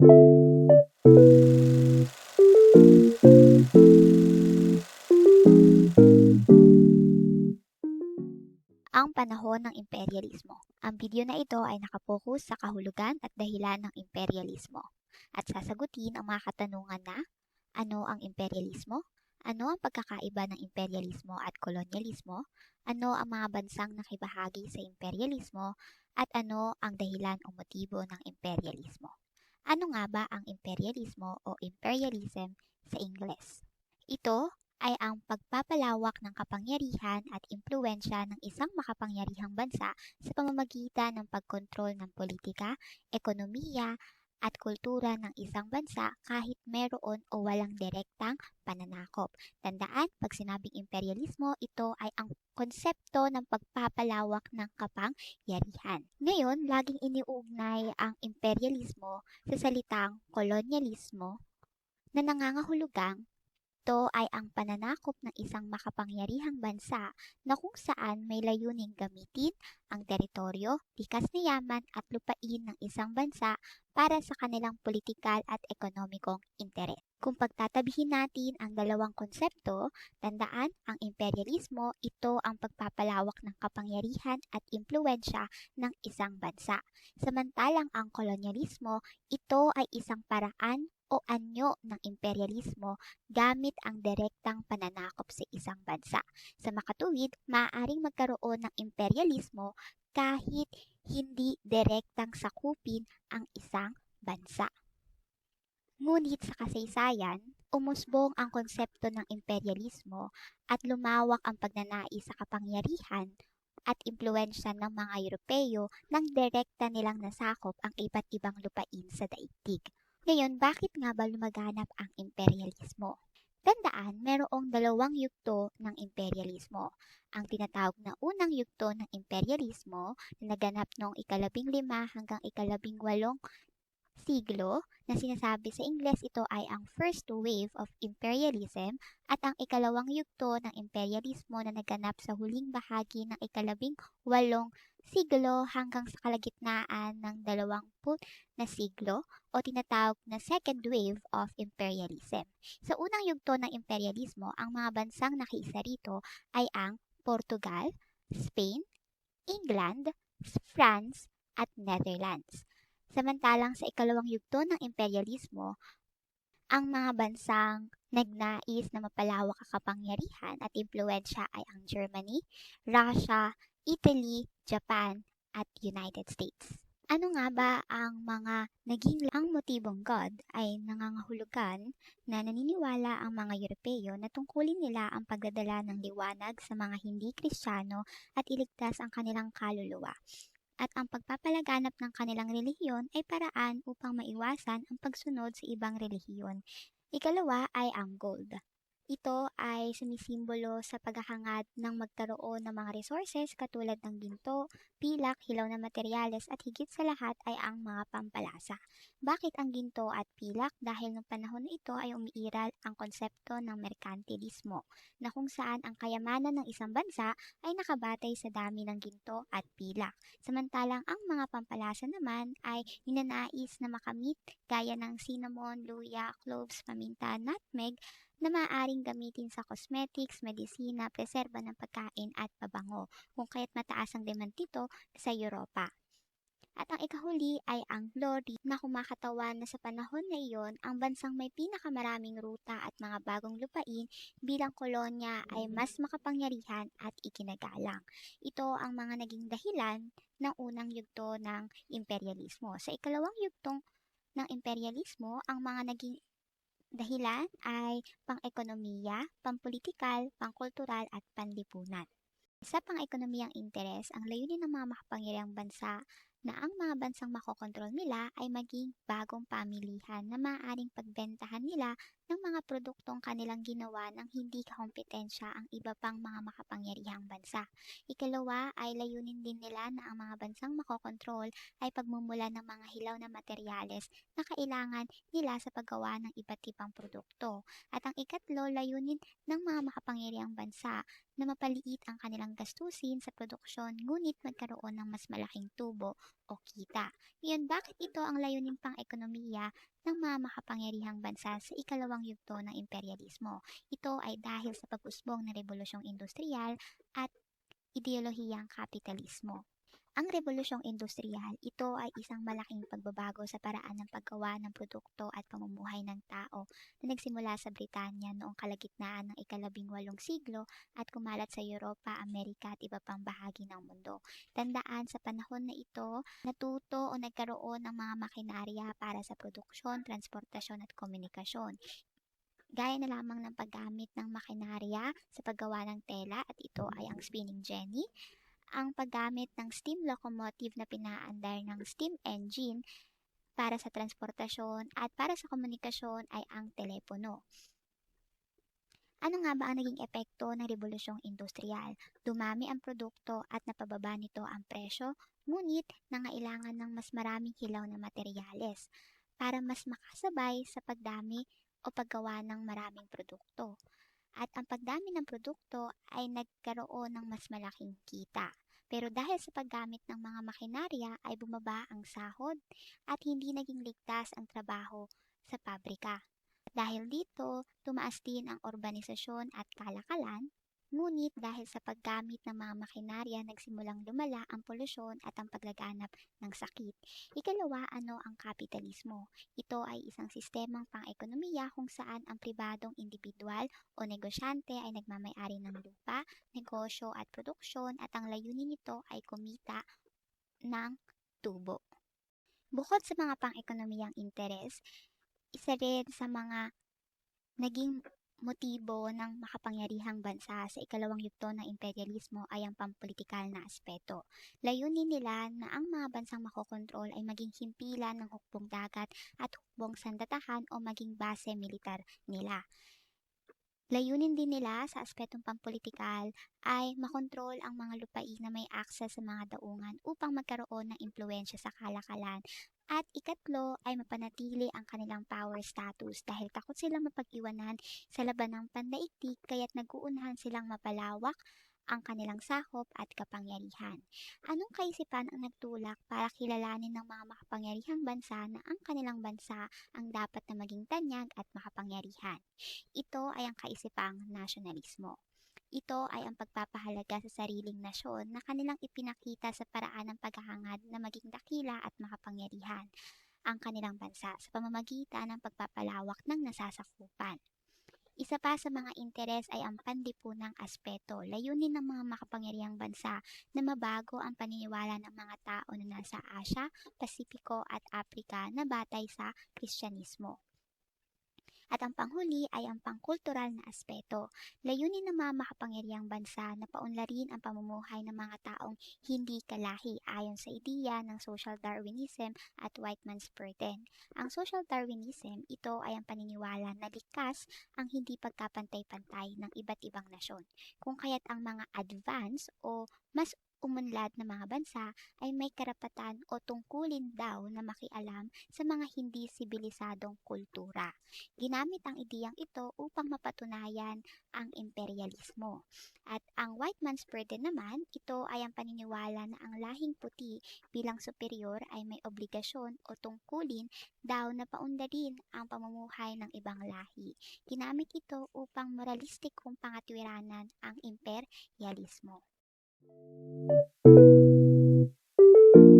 Ang panahon ng imperyalismo. Ang video na ito ay nakapokus sa kahulugan at dahilan ng imperyalismo at sasagutin ang mga katanungan na ano ang imperyalismo, ano ang pagkakaiba ng imperyalismo at kolonyalismo, ano ang mga bansang nakibahagi sa imperyalismo, at ano ang dahilan o motibo ng imperyalismo. Ano nga ba ang imperyalismo o imperialism sa Ingles? Ito ay ang pagpapalawak ng kapangyarihan at impluensya ng isang makapangyarihang bansa sa pamamagitan ng pagkontrol ng politika, ekonomiya, at kultura ng isang bansa kahit meron o walang direktang pananakop. Tandaan, pag sinabing imperialismo, ito ay ang konsepto ng pagpapalawak ng kapangyarihan. Ngayon, laging iniugnay ang imperialismo sa salitang kolonyalismo na nangangahulugang ito ay ang pananakop ng isang makapangyarihang bansa na kung saan may layuning gamitin ang teritoryo, likas na yaman at lupain ng isang bansa para sa kanilang politikal at ekonomikong interes. Kung pagtatabihin natin ang dalawang konsepto, tandaan ang imperialismo, ito ang pagpapalawak ng kapangyarihan at impluensya ng isang bansa. Samantalang ang kolonyalismo, ito ay isang paraan o anyo ng imperialismo gamit ang direktang pananakop sa isang bansa. Sa makatuwid, maaaring magkaroon ng imperialismo kahit hindi direktang sakupin ang isang bansa. Ngunit sa kasaysayan, umusbong ang konsepto ng imperialismo at lumawak ang pagnanais sa kapangyarihan at impluensya ng mga Europeo nang direkta nilang nasakop ang iba't ibang lupain sa daigdig. Ngayon, bakit nga ba lumaganap ang imperialismo? Tandaan, merong dalawang yugto ng imperialismo. Ang tinatawag na unang yugto ng imperialismo na naganap noong ikalabing lima hanggang ikalabing walong siglo na sinasabi sa Ingles ito ay ang first wave of imperialism at ang ikalawang yugto ng imperialismo na naganap sa huling bahagi ng ikalabing walong siglo hanggang sa kalagitnaan ng dalawamput na siglo o tinatawag na second wave of imperialism. Sa unang yugto ng imperialismo, ang mga bansang nakiisa rito ay ang Portugal, Spain, England, France, at Netherlands. Samantalang sa ikalawang yugto ng imperialismo, ang mga bansang nagnais na mapalawak ang kapangyarihan at impluensya ay ang Germany, Russia, Italy, Japan, at United States. Ano nga ba ang mga naging ang motibong God ay nangangahulugan na naniniwala ang mga Europeo na tungkulin nila ang pagdadala ng liwanag sa mga hindi Kristiyano at iligtas ang kanilang kaluluwa at ang pagpapalaganap ng kanilang relihiyon ay paraan upang maiwasan ang pagsunod sa ibang relihiyon. Ikalawa ay ang gold. Ito ay sumisimbolo sa paghahangad ng magkaroon ng mga resources katulad ng ginto, pilak, hilaw na materyales at higit sa lahat ay ang mga pampalasa. Bakit ang ginto at pilak? Dahil noong panahon na ito ay umiiral ang konsepto ng merkantilismo na kung saan ang kayamanan ng isang bansa ay nakabatay sa dami ng ginto at pilak. Samantalang ang mga pampalasa naman ay ninanais na makamit gaya ng cinnamon, luya, cloves, paminta, nutmeg na maaaring gamitin sa cosmetics, medisina, preserba ng pagkain at pabango, kung kaya't mataas ang demand dito sa Europa. At ang ikahuli ay ang glory na kumakatawan na sa panahon na iyon, ang bansang may pinakamaraming ruta at mga bagong lupain bilang kolonya ay mas makapangyarihan at ikinagalang. Ito ang mga naging dahilan ng unang yugto ng imperialismo. Sa ikalawang yugtong ng imperialismo, ang mga naging dahilan ay pang-ekonomiya, pampolitikal, pangkultural at panlipunan. Sa pang-ekonomiyang interes, ang layunin ng mga makapangyarihang bansa na ang mga bansang makokontrol nila ay maging bagong pamilihan na maaaring pagbentahan nila ng mga produktong kanilang ginawa ng hindi kakompetensya ang iba pang mga makapangyarihang bansa. Ikalawa ay layunin din nila na ang mga bansang makokontrol ay pagmumula ng mga hilaw na materyales na kailangan nila sa paggawa ng iba't ibang produkto. At ang ikatlo, layunin ng mga makapangyarihang bansa na mapaliit ang kanilang gastusin sa produksyon ngunit magkaroon ng mas malaking tubo o kita. Ngayon, bakit ito ang layunin pang ekonomiya ng mga makapangyarihang bansa sa ikalawang yugto ng imperialismo? Ito ay dahil sa pag-usbong ng revolusyong industrial at ideolohiyang kapitalismo. Ang revolusyong industrial, ito ay isang malaking pagbabago sa paraan ng paggawa ng produkto at pamumuhay ng tao na nagsimula sa Britanya noong kalagitnaan ng ikalabing walong siglo at kumalat sa Europa, Amerika at iba pang bahagi ng mundo. Tandaan sa panahon na ito, natuto o nagkaroon ng mga makinarya para sa produksyon, transportasyon at komunikasyon. Gaya na lamang ng paggamit ng makinarya sa paggawa ng tela at ito ay ang spinning jenny, ang paggamit ng steam locomotive na pinaandar ng steam engine para sa transportasyon at para sa komunikasyon ay ang telepono. Ano nga ba ang naging epekto ng revolusyong industrial? Dumami ang produkto at napababa nito ang presyo, ngunit nangailangan ng mas maraming hilaw na materyales para mas makasabay sa pagdami o paggawa ng maraming produkto at ang pagdami ng produkto ay nagkaroon ng mas malaking kita. Pero dahil sa paggamit ng mga makinarya ay bumaba ang sahod at hindi naging ligtas ang trabaho sa pabrika. Dahil dito, tumaas din ang urbanisasyon at kalakalan Ngunit dahil sa paggamit ng mga makinarya, nagsimulang lumala ang polusyon at ang paglaganap ng sakit. Ikalawa, ano ang kapitalismo? Ito ay isang sistemang pang-ekonomiya kung saan ang pribadong individual o negosyante ay nagmamayari ng lupa, negosyo at produksyon at ang layunin nito ay kumita ng tubo. Bukod sa mga pang-ekonomiyang interes, isa rin sa mga naging motibo ng makapangyarihang bansa sa ikalawang yugto ng imperialismo ay ang pampolitikal na aspeto. Layunin nila na ang mga bansang makokontrol ay maging himpilan ng hukbong dagat at hukbong sandatahan o maging base militar nila. Layunin din nila sa aspetong pampolitikal ay makontrol ang mga lupain na may access sa mga daungan upang magkaroon ng impluensya sa kalakalan. At ikatlo ay mapanatili ang kanilang power status dahil takot silang mapag-iwanan sa laban ng pandaigdig kaya't nag-uunahan silang mapalawak ang kanilang sakop at kapangyarihan. Anong kaisipan ang nagtulak para kilalanin ng mga makapangyarihang bansa na ang kanilang bansa ang dapat na maging tanyag at makapangyarihan? Ito ay ang kaisipang nasyonalismo. Ito ay ang pagpapahalaga sa sariling nasyon na kanilang ipinakita sa paraan ng paghahangad na maging dakila at makapangyarihan ang kanilang bansa sa pamamagitan ng pagpapalawak ng nasasakupan. Isa pa sa mga interes ay ang pandipunang aspeto, layunin ng mga makapangyarihang bansa na mabago ang paniniwala ng mga tao na nasa Asya, Pasipiko at Afrika na batay sa Kristyanismo. At ang panghuli ay ang pangkultural na aspeto. Layunin ng mga makapangyarihang bansa na paunlarin ang pamumuhay ng mga taong hindi kalahi ayon sa ideya ng social Darwinism at white man's burden. Ang social Darwinism, ito ay ang paniniwala na likas ang hindi pagkapantay-pantay ng iba't ibang nasyon. Kung kaya't ang mga advance o mas umunlad na mga bansa ay may karapatan o tungkulin daw na makialam sa mga hindi sibilisadong kultura. Ginamit ang ideyang ito upang mapatunayan ang imperialismo. At ang white man's burden naman, ito ay ang paniniwala na ang lahing puti bilang superior ay may obligasyon o tungkulin daw na paundarin ang pamumuhay ng ibang lahi. Ginamit ito upang moralistik kong pangatwiranan ang imperialismo. Thank you.